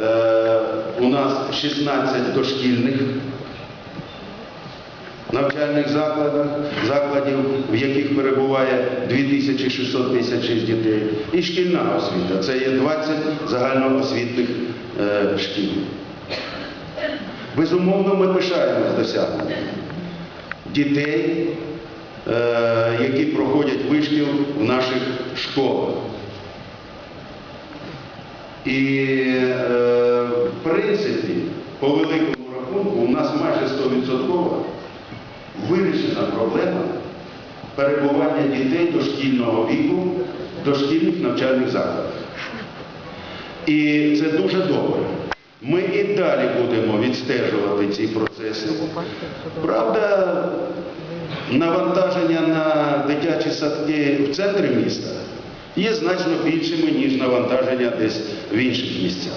Е, У нас 16 дошкільних навчальних закладах, закладів, в яких перебуває 2656 дітей, і шкільна освіта. Це є 20 загальноосвітних е, шкіл. Безумовно, ми пишаємось досягненням дітей, е, які проходять вишкіл в наших школах. І е, в принципі, по великому рахунку, у нас майже 100% вирішена проблема перебування дітей дошкільного віку в дошкільних навчальних закладах. І це дуже добре. Ми і далі будемо відстежувати ці процеси. Правда, навантаження на дитячі садки в центрі міста є значно більшими, ніж навантаження десь в інших місцях.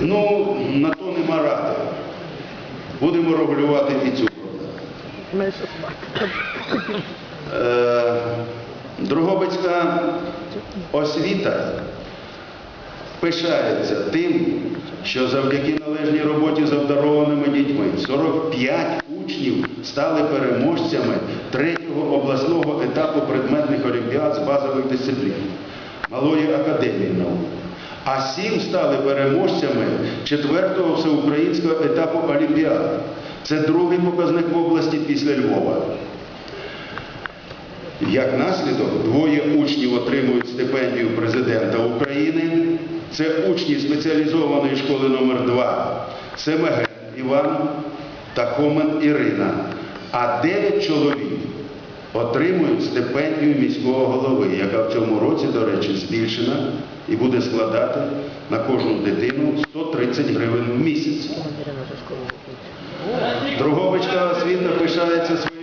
Ну, на то нема ради. Будемо регулювати і цю проблему. Е, Дрогобицька освіта пишається тим, що завдяки належній роботі з обдарованими дітьми 45 учнів стали переможцями третього етапу предметних олімпіад з базових дисциплін Малої академії наук. А сім стали переможцями четвертого всеукраїнського етапу олімпіад. Це другий показник в області після Львова. Як наслідок, двоє учнів отримують стипендію президента України. Це учні спеціалізованої школи номер 2 Семеген Іван та Хомен Ірина. А дев'ять чоловік отримують стипендію міського голови, яка в цьому році, до речі, збільшена і буде складати на кожну дитину 130 гривень в місяць. Друговичка освіта пишається своїми